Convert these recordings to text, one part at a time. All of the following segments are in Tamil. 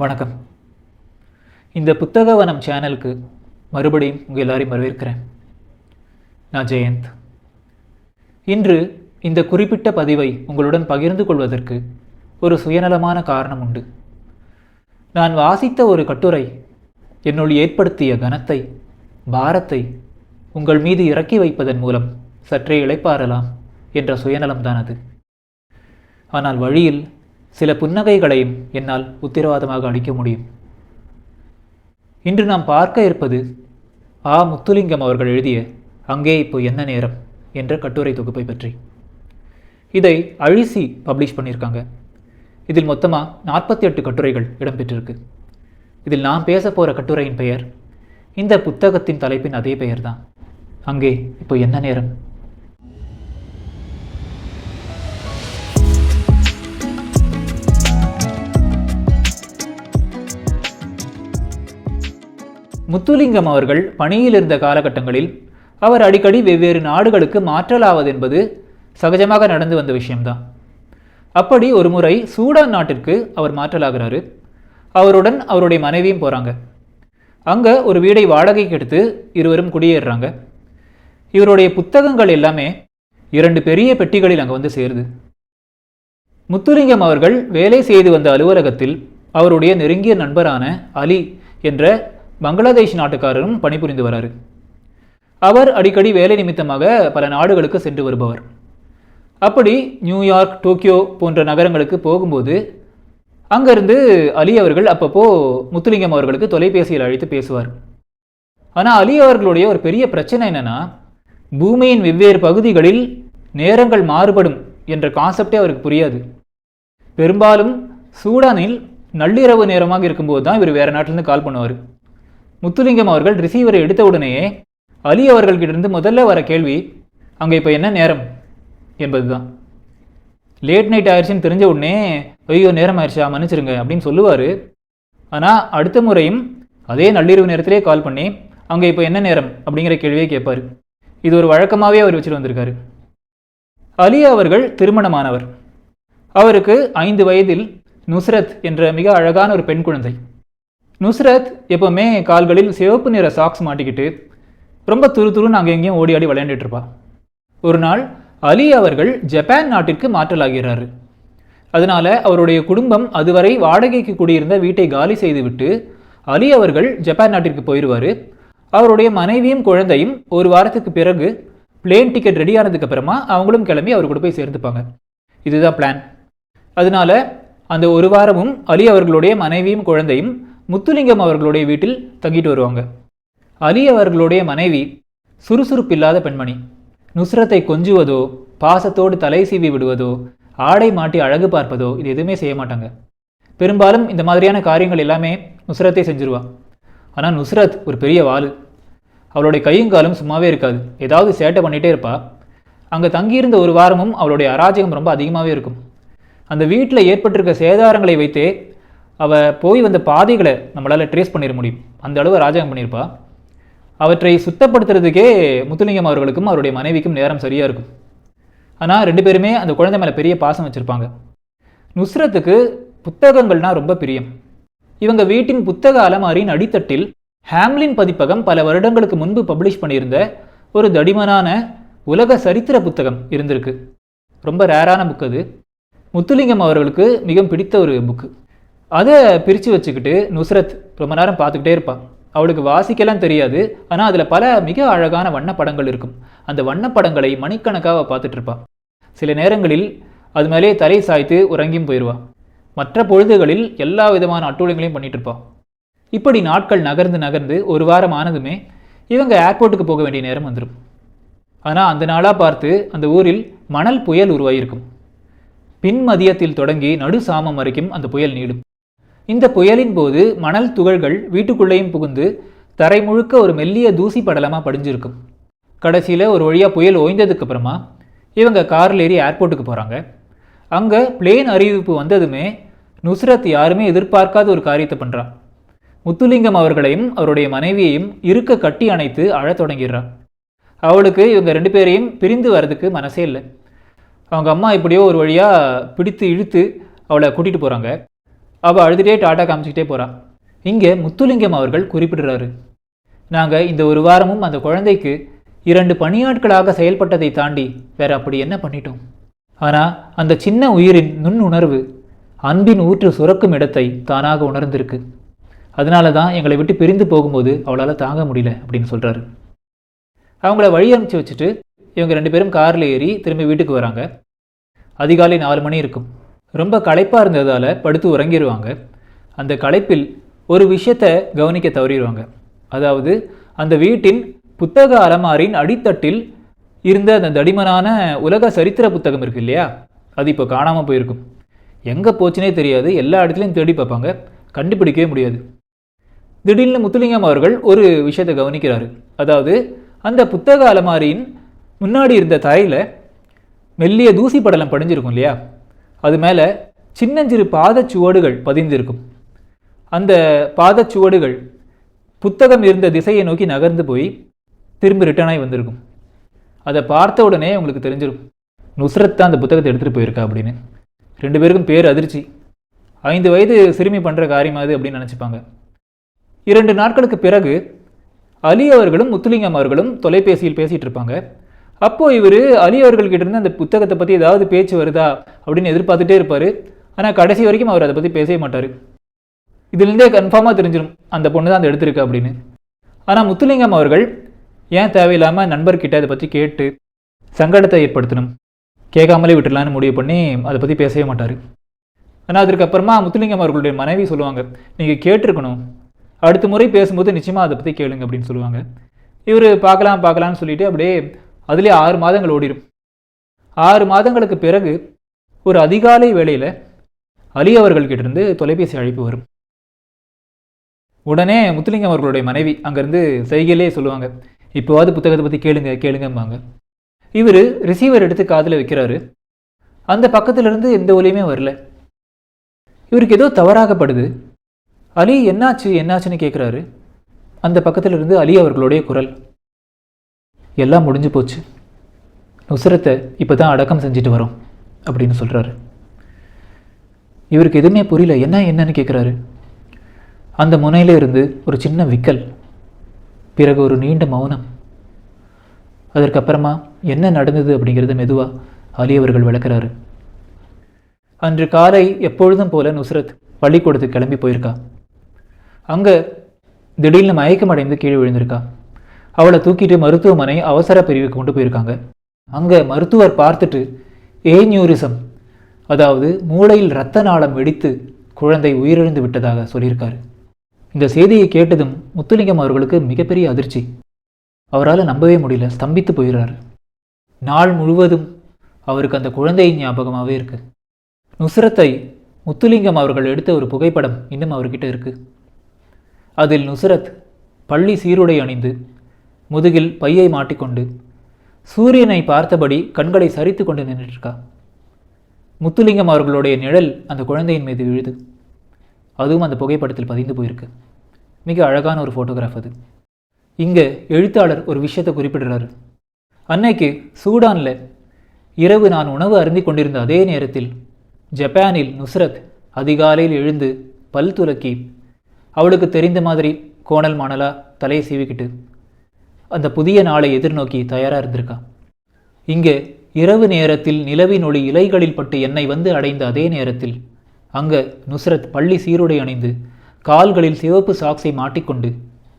வணக்கம். இந்த புத்தக வனம் சேனலுக்கு மறுபடியும் உங்கள் எல்லாரையும் வரவேற்கிறேன். நான் ஜெயந்த். இன்று இந்த குறிப்பிட்ட பதிவை உங்களுடன் பகிர்ந்து கொள்வதற்கு ஒரு சுயநலமான காரணம் உண்டு. நான் வாசித்த ஒரு கட்டுரை என்னுள் ஏற்படுத்திய கனத்தை பாரத்தை உங்கள் மீது இறக்கி வைப்பதன் மூலம் சற்றே இழைப்பாரலாம் என்ற சுயநலம்தான் அது. ஆனால் வழியில் சில புன்னகைகளையும் என்னால் உத்திரவாதமாக அளிக்க முடியும். இன்று நாம் பார்க்க இருப்பது ஆ. முத்துலிங்கம் அவர்கள் எழுதிய அங்கே இப்போ என்ன நேரம் என்ற கட்டுரை தொகுப்பை பற்றி. இதை அழிசி பப்ளிஷ் பண்ணியிருக்காங்க இதில் மொத்தமாக நாற்பத்தி எட்டு கட்டுரைகள் இடம்பெற்றிருக்கு. இதில் நான் பேச போகிற கட்டுரையின் பெயர் இந்த புத்தகத்தின் தலைப்பின் அதே பெயர்தான். அங்கே இப்போ என்ன நேரம்? முத்துலிங்கம் அவர்கள் பணியில் இருந்த காலகட்டங்களில் அவர் அடிக்கடி வெவ்வேறு நாடுகளுக்கு மாற்றலாவது என்பது சகஜமாக நடந்து வந்த விஷயம்தான். அப்படி ஒரு முறை சூடான் நாட்டிற்கு அவர் மாற்றலாகிறாரு. அவருடன் அவருடைய மனைவியும் போகிறாங்க அங்கே ஒரு வீடை வாடகைக்கு எடுத்து இருவரும் குடியேறுறாங்க. இவருடைய புத்தகங்கள் எல்லாமே இரண்டு பெரிய பெட்டிகளில் அங்கே வந்து சேருது. முத்துலிங்கம் அவர்கள் வேலை செய்து வந்த அலுவலகத்தில் அவருடைய நெருங்கிய நண்பரான அலி என்ற பங்களாதேஷ் நாட்டுக்காரரும் பணிபுரிந்து வராரு. அவர் அடிக்கடி வேலை நிமித்தமாக பல நாடுகளுக்கு சென்று வருபவர். அப்படி நியூயார்க் டோக்கியோ போன்ற நகரங்களுக்கு போகும்போது அங்கிருந்து அலி அவர்கள் அப்பப்போ முத்துலிங்கம் அவர்களுக்கு தொலைபேசியில் அழைத்து பேசுவார். ஆனால் அலி அவர்களுடைய ஒரு பெரிய பிரச்சனை என்னென்னா பூமியின் வெவ்வேறு பகுதிகளில் நேரங்கள் மாறுபடும் என்ற கான்செப்டே அவருக்கு புரியாது. பெரும்பாலும் சூடானில் நள்ளிரவு நேரமாக இருக்கும்போது தான் இவர் வேறு நாட்டிலேருந்து கால் பண்ணுவார். முத்துலிங்கம் அவர்கள் ரிசீவரை எடுத்த உடனேயே அலி அவர்கள்கிட்ட முதல்ல வர கேள்வி அங்கே இப்போ என்ன நேரம்? என்பது தான் லேட் நைட் ஆயிடுச்சுன்னு தெரிஞ்ச உடனே ஐயோ நேரம் ஆயிடுச்சா மன்னிச்சிருங்க அப்படின்னு சொல்லுவார். ஆனால் அடுத்த முறையும் அதே நள்ளிரவு நேரத்திலே கால் பண்ணி அங்கே இப்போ என்ன நேரம்? அப்படிங்கிற கேள்வியை கேட்பார். இது ஒரு வழக்கமாகவே அவர் வச்சுட்டு வந்திருக்காரு. அலி அவர்கள் திருமணமானவர். அவருக்கு ஐந்து வயதில் நுஸ்ரத் என்ற மிக அழகான ஒரு பெண் குழந்தை. நுஸ்ரத் எப்போவுமே கால்களில் சிவப்பு நிற சாக்ஸ் மாட்டிக்கிட்டு ரொம்ப துரு துருன்னு அங்கே எங்கேயும் ஓடி ஆடி விளையாண்டுட்டு இருப்பா. ஒரு நாள் அலி அவர்கள் ஜப்பான் நாட்டிற்கு மாற்றலாகிறாரு. அதனால அவருடைய குடும்பம் அதுவரை வாடகைக்கு குடியிருந்த வீட்டை காலி செய்துவிட்டு அலி அவர்கள் ஜப்பான் நாட்டிற்கு போயிடுவார் அவருடைய மனைவியும் குழந்தையும் ஒரு வாரத்துக்கு பிறகு பிளேன் டிக்கெட் ரெடி ஆனதுக்கு அப்புறமா அவங்களும் கிளம்பி அவர் கூட போய் சேர்ந்துப்பாங்க. இதுதான் பிளான் அதனால அந்த ஒரு வாரமும் அலி அவர்களுடைய மனைவியும் குழந்தையும் முத்துலிங்கம் அவர்களுடைய வீட்டில் தங்கிட்டு வருவாங்க. அலி அவர்களுடைய மனைவி சுறுசுறுப்பில்லாத பெண்மணி. நுஸ்ரத்தை கொஞ்சுவதோ பாசத்தோடு தலை சீவி விடுவதோ ஆடை மாட்டி அழகு பார்ப்பதோ இது எதுவுமே செய்ய மாட்டாங்க. பெரும்பாலும் இந்த மாதிரியான காரியங்கள் எல்லாமே நுஸ்ரத்தை செஞ்சிருவா. ஆனால் நுஸ்ரத் ஒரு பெரிய வாள் அவளுடைய கையும் காலும் சும்மாவே இருக்காது. ஏதாவது சேட்டை பண்ணிகிட்டே இருப்பா. அங்கே தங்கியிருந்த ஒரு வாரமும் அவளுடைய அராஜகம் ரொம்ப அதிகமாகவே இருக்கும். அந்த வீட்டில் ஏற்பட்டிருக்க சேதாரங்களை வைத்தே அவள் போய் வந்த பாதைகளை நம்மளால் ட்ரேஸ் பண்ணிட முடியும். அந்த அளவு ராஜகம் பண்ணியிருப்பா. அவற்றை சுத்தப்படுத்துறதுக்கே முத்துலிங்கம் அவர்களுக்கும் அவருடைய மனைவிக்கும் நேரம் சரியாக இருக்கும். ஆனால் ரெண்டு பேருமே அந்த குழந்தை மேலே பெரிய பாசம் வச்சுருப்பாங்க. நுஸ்ரத்துக்கு புத்தகங்கள்னால் ரொம்ப பிரியம். இவங்க வீட்டின் புத்தக அலமாரியின் அடித்தட்டில் ஹேம்லின் பதிப்பகம் பல வருடங்களுக்கு முன்பு பப்ளிஷ் பண்ணியிருந்த ஒரு தடிமனான உலக சரித்திர புத்தகம் இருந்திருக்கு. ரொம்ப ரேரான புக் அது. முத்துலிங்கம் அவர்களுக்கு மிக பிடித்த ஒரு புக்கு அதை பிரித்து வச்சுக்கிட்டு நுஸ்ரத் ரொம்ப நேரம் பார்த்துக்கிட்டே இருப்பாள் அவளுக்கு வாசிக்கலாம் தெரியாது. ஆனால் அதில் பல மிக அழகான வண்ணப்படங்கள் இருக்கும். அந்த வண்ணப்படங்களை மணிக்கணக்காக பார்த்துட்டு இருப்பாள் சில நேரங்களில் அது மேலே தலை சாய்த்து உறங்கியும் போயிடுவாள் மற்ற பொழுதுகளில் எல்லா விதமான அட்டூழியங்களையும் பண்ணிட்டு இருப்பாள் இப்படி நாட்கள் நகர்ந்து நகர்ந்து ஒரு வாரம் ஆனதுமே இவங்க ஏர்போர்ட்டுக்கு போக வேண்டிய நேரம் வந்துடும் ஆனால் அந்த நாளாக பார்த்து அந்த ஊரில் மணல் புயல் உருவாகியிருக்கும் பின் மதியத்தில் தொடங்கி நடு சாமம் வரைக்கும் அந்த புயல் நீடும் இந்த புயலின் போது மணல் துகள்கள் வீட்டுக்குள்ளேயும் புகுந்து தரை முழுக்க ஒரு மெல்லிய தூசி படலமாக படிஞ்சிருக்கும். கடைசியில் ஒரு வழியாக புயல் ஓய்ந்ததுக்கு அப்புறமா இவங்க காரில் ஏறி ஏர்போர்ட்டுக்கு போகிறாங்க அங்கே பிளேன் அறிவிப்பு வந்ததுமே நுஸ்ரத் யாருமே எதிர்பார்க்காத ஒரு காரியத்தை பண்ணுறான் முத்துலிங்கம் அவர்களையும் அவருடைய மனைவியையும் இருக்க கட்டி அணைத்து அழத் தொடங்கிடுறான். அவளுக்கு இவங்க ரெண்டு பேரையும் பிரிந்து வர்றதுக்கு மனசே இல்லை. அவங்க அம்மா இப்படியோ ஒரு வழியாக பிடித்து இழுத்து அவளை கூட்டிகிட்டு போகிறாங்க அவள் அழுதுகிட்டே டாட்டா காமிச்சிக்கிட்டே போகிறான் இங்கே முத்துலிங்கம் அவர்கள் குறிப்பிடுறாரு. நாங்கள் இந்த ஒரு வாரமும் அந்த குழந்தைக்கு இரண்டு பணியாட்களாக செயல்பட்டதை தாண்டி வேற அப்படி என்ன பண்ணிட்டோம்? ஆனால் அந்த சின்ன உயிரின் நுண்ணுணர்வு அன்பின் ஊற்று சுரக்கும் இடத்தை தானாக உணர்ந்திருக்கு. அதனால தான் எங்களை விட்டு பிரிந்து போகும்போது அவளால் தாங்க முடியல அப்படின்னு சொல்கிறாரு அவங்கள வழி அனுப்பிச்சு வச்சுட்டு இவங்க ரெண்டு பேரும் காரில் ஏறி திரும்பி வீட்டுக்கு வராங்க. அதிகாலை நாலு மணி இருக்கும். ரொம்ப களைப்பாக இருந்ததால் படுத்து உறங்கிடுவாங்க அந்த களைப்பில் ஒரு விஷயத்தை கவனிக்க தவறிடுவாங்க. அதாவது அந்த வீட்டின் புத்தக அலமாரின் அடித்தட்டில் இருந்த அந்த தடிமனான உலக சரித்திர புத்தகம் இருக்கு இல்லையா? அது இப்போ காணாமல் போயிருக்கும். எங்கே போச்சுனே தெரியாது. எல்லா இடத்துலையும் தேடி பார்ப்பாங்க. கண்டுபிடிக்கவே முடியாது. திடீர்னு முத்துலிங்கம் அவர்கள் ஒரு விஷயத்தை கவனிக்கிறாரு. அதாவது அந்த புத்தக அலமாரியின் முன்னாடி இருந்த தரையில் மெல்லிய தூசி படலம் படிஞ்சிருக்கும் இல்லையா? அது மேலே சின்னஞ்சிறு பாதச்சுவடுகள் பதிந்திருக்கும். அந்த பாதச்சுவடுகள் புத்தகம் இருந்த திசையை நோக்கி நகர்ந்து போய் திரும்பி ரிட்டர்னாகி வந்திருக்கும். அதை பார்த்த உடனே உங்களுக்கு தெரிஞ்சிடும் நுஸ்ரத் தான் அந்த புத்தகத்தை எடுத்துகிட்டு போயிருக்கா அப்படின்னு. ரெண்டு பேருக்கும் பேர் அதிர்ச்சி. ஐந்து வயது சிறுமி பண்ணுற காரியம் அது அப்படின்னு நினச்சிப்பாங்க. இரண்டு நாட்களுக்கு பிறகு அலி அவர்களும் முத்துலிங்கம் அவர்களும் தொலைபேசியில் பேசிகிட்டு இருப்பாங்க. அப்போது இவர் அலி அவர்கள்கிட்ட இருந்து அந்த புத்தகத்தை பற்றி ஏதாவது பேச்சு வருதா அப்படின்னு எதிர்பார்த்துட்டே இருப்பார். ஆனால் கடைசி வரைக்கும் அவர் அதை பற்றி பேசவே மாட்டார். இதுலேருந்தே கன்ஃபார்மாக தெரிஞ்சிடும் அந்த பொண்ணு தான் அந்த எடுத்திருக்கு அப்படின்னு. ஆனால் முத்துலிங்கம் அவர்கள் ஏன் தேவையில்லாமல் நண்பர்கிட்ட அதை பற்றி கேட்டு சங்கடத்தை ஏற்படுத்தணும் கேட்காமலே விட்டுடலான்னு முடிவு பண்ணி அதை பற்றி பேசவே மாட்டார். ஆனால் அதற்கப்புறமா முத்துலிங்கம் அவர்களுடைய மனைவி சொல்லுவாங்க நீங்கள் கேட்டிருக்கணும். அடுத்த முறை பேசும்போது நிச்சயமாக அதை பற்றி கேளுங்க அப்படின்னு சொல்லுவாங்க. இவர் பார்க்கலாம் பார்க்கலாம்னு சொல்லிட்டு அப்படியே அதிலே ஆறு மாதங்கள் ஓடிடும் ஆறு மாதங்களுக்கு பிறகு ஒரு அதிகாலை வேளையில் அலி அவர்கள்கிட்ட இருந்து தொலைபேசி அழைப்பு வரும். உடனே முத்துலிங்கம் அவர்களுடைய மனைவி அங்கேருந்து செய்கையிலே சொல்லுவாங்க இப்போவாது புத்தகத்தை பற்றி கேளுங்க கேளுங்கம்பாங்க. இவர் ரிசீவர் எடுத்து காதில் வைக்கிறாரு. அந்த பக்கத்திலிருந்து எந்த ஒலியுமே வரல. இவருக்கு ஏதோ தவறாகப்படுது. அலி என்னாச்சு என்னாச்சுன்னு கேட்குறாரு அந்த பக்கத்துல இருந்து அலி அவர்களுடைய குரல். எல்லாம் முடிஞ்சு போச்சு. நுசரத்தை இப்போ தான் அடக்கம் செஞ்சுட்டு வரோம் அப்படின்னு சொல்கிறாரு இவருக்கு எதுவுமே புரியல என்ன என்னன்னு கேட்குறாரு அந்த முனையில இருந்து ஒரு சின்ன விக்கல் பிறகு ஒரு நீண்ட மௌனம். அதற்கப்புறமா என்ன நடந்தது அப்படிங்கிறத மெதுவாக அலி அவர்கள் விளக்குறாரு. அன்று காலை எப்பொழுதும் போல நுஸ்ரத் பள்ளிக்கூடத்துக்கு கிளம்பி போயிருக்கா. அங்கே திடீர்னு மயக்கம் அடைந்து கீழே விழுந்திருக்கா. அவளை தூக்கிட்டு மருத்துவமனை அவசர பிரிவுக்கு கொண்டு போயிருக்காங்க. அங்கே மருத்துவர் பார்த்துட்டு ஏன்யூரிசம்? அதாவது மூளையில் இரத்த நாளம் வெடித்து குழந்தை உயிரிழந்து விட்டதாக சொல்லியிருக்காரு. இந்த செய்தியை கேட்டதும் முத்துலிங்கம் அவர்களுக்கு மிகப்பெரிய அதிர்ச்சி. அவரால் நம்பவே முடியல ஸ்தம்பித்து போயிடுறாரு. நாள் முழுவதும் அவருக்கு அந்த குழந்தையின் ஞாபகமாகவே இருக்கு. நுசரத்தை முத்துலிங்கம் அவர்கள் எடுத்த ஒரு புகைப்படம் இன்னும் அவர்கிட்ட இருக்கு. அதில் நுஸ்ரத் பள்ளி சீருடை அணிந்து முதுகில் பையை மாட்டிக்கொண்டு சூரியனை பார்த்தபடி கண்களை சரித்து கொண்டு நின்றுட்டுருக்கா முத்துலிங்கம் அவர்களுடைய நிழல் அந்த குழந்தையின் மீது விழுது. அதுவும் அந்த புகைப்படத்தில் பதிந்து போயிருக்கு. மிக அழகான ஒரு ஃபோட்டோகிராஃப் அது. இங்கே எழுத்தாளர் ஒரு விஷயத்தை குறிப்பிடுறாரு. அன்னைக்கு சூடானில் இரவு நான் உணவு அருந்தி கொண்டிருந்த அதே நேரத்தில் ஜப்பானில் நுஸ்ரத் அதிகாலையில் எழுந்து பல் துலக்கி அவளுக்கு தெரிந்த மாதிரி கோணல் மாணலா தலையை சீவிக்கிட்டு அந்த புதிய நாளை எதிர்நோக்கி தயாராக இருந்திருக்கா? இங்கே இரவு நேரத்தில் நிலவின் ஒளி இலைகளில் பட்டு என்னை வந்து அடைந்த அதே நேரத்தில் அங்கே நுஸ்ரத் பள்ளி சீருடை அணிந்து கால்களில் சிவப்பு சாக்ஸை மாட்டிக்கொண்டு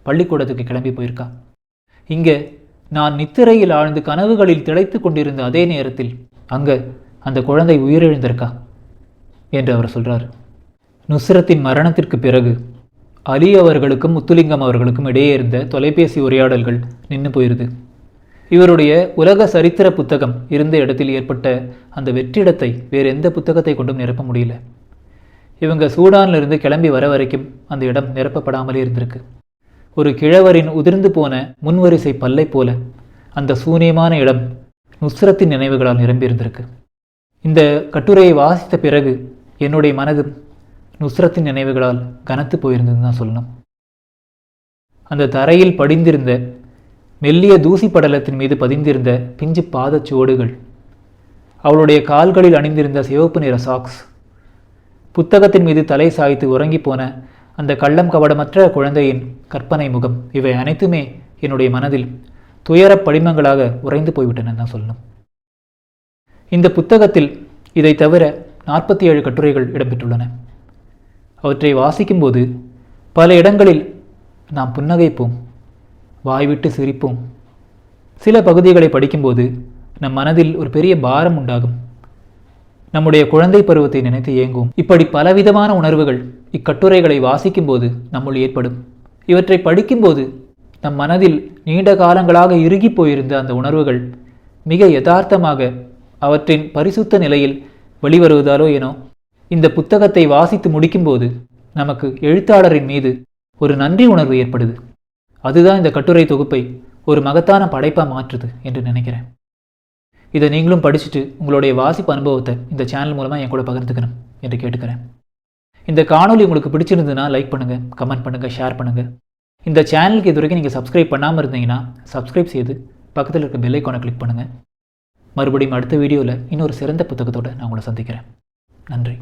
பள்ளிக்கூடத்துக்கு கிளம்பி போயிருக்கா? இங்கே நான் நித்திரையில் ஆழ்ந்து கனவுகளில் திளைத்து கொண்டிருந்த அதே நேரத்தில் அங்கே அந்த குழந்தை உயிரிழந்திருக்கா? என்று அவர் சொல்கிறார் நுஸ்ரத்தின் மரணத்திற்கு பிறகு அலி அவர்களுக்கும் முத்துலிங்கம் அவர்களுக்கும் இடையே இருந்த தொலைபேசி உரையாடல்கள் நின்று போயிருது. இவருடைய உலக சரித்திர புத்தகம் இருந்த இடத்தில் ஏற்பட்ட அந்த வெற்றிடத்தை வேறு எந்த புத்தகத்தை கொண்டும் நிரப்ப முடியல. இவங்க சூடானிலிருந்து கிளம்பி வர வரைக்கும் அந்த இடம் நிரப்பப்படாமலே இருந்திருக்கு. ஒரு கிழவரின் உதிர்ந்து போன முன்வரிசை பல்லை போல அந்த சூனியமான இடம் நுஸ்ரத்தின் நினைவுகளால் நிரம்பியிருந்திருக்கு. இந்த கட்டுரையை வாசித்த பிறகு என்னுடைய மனது நுஸ்ரத்தின் நினைவுகளால் கனத்து போயிருந்ததுன்னு தான் சொல்லணும். அந்த தரையில் படிந்திருந்த மெல்லிய தூசி படலத்தின் மீது பதிந்திருந்த பிஞ்சு பாதச்சுவடுகள் அவளுடைய கால்களில் அணிந்திருந்த சிவப்பு நிற சாக்ஸ் புத்தகத்தின் மீது தலை சாய்த்து உறங்கிப் போன அந்த கள்ளம் கபடமற்ற குழந்தையின் கற்பனை முகம் இவை அனைத்துமே என்னுடைய மனதில் துயரப் படிமங்களாக உறைந்து போய்விட்டன தான் சொல்லணும். இந்த புத்தகத்தில் இதை தவிர நாற்பத்தி ஏழு கட்டுரைகள் இடம்பெற்றுள்ளன. அவற்றை வாசிக்கும்போது பல இடங்களில் நாம் புன்னகைப்போம் வாய்விட்டு சிரிப்போம். சில பகுதிகளை படிக்கும்போது நம் மனதில் ஒரு பெரிய பாரம் உண்டாகும். நம்முடைய குழந்தை பருவத்தை நினைத்து ஏங்குவோம். இப்படி பலவிதமான உணர்வுகள் இக்கட்டுரைகளை வாசிக்கும்போது நம்முள் ஏற்படும். இவற்றை படிக்கும்போது நம் மனதில் நீண்ட காலங்களாக இறுகி போயிருந்த அந்த உணர்வுகள் மிக யதார்த்தமாக அவற்றின் பரிசுத்த நிலையில் வெளிவருவதாலோ ஏனோ இந்த புத்தகத்தை வாசித்து முடிக்கும்போது நமக்கு எழுத்தாளரின் மீது ஒரு நன்றி உணர்வு ஏற்படுது. அதுதான் இந்த கட்டுரை தொகுப்பை ஒரு மகத்தான படைப்பாக மாற்றுது என்று நினைக்கிறேன். இதை நீங்களும் படிச்சுட்டு உங்களுடைய வாசிப்பு அனுபவத்தை இந்த சேனல் மூலமாக என் கூட பகிர்ந்துக்கணும் என்று கேட்டுக்கிறேன். இந்த காணொலி உங்களுக்கு பிடிச்சிருந்ததுன்னா லைக் பண்ணுங்கள் கமெண்ட் பண்ணுங்கள் ஷேர் பண்ணுங்கள் இந்த சேனலுக்கு இது வரைக்கும் நீங்கள் சப்ஸ்கிரைப் பண்ணாமல் இருந்தீங்கன்னா சப்ஸ்கிரைப் செய்து பக்கத்தில் இருக்க பெல் ஐக்கானை கிளிக் பண்ணுங்கள் மறுபடியும் அடுத்த வீடியோவில் இன்னொரு சிறந்த புத்தகத்தோடு நான் உங்களை சந்திக்கிறேன். நன்றி.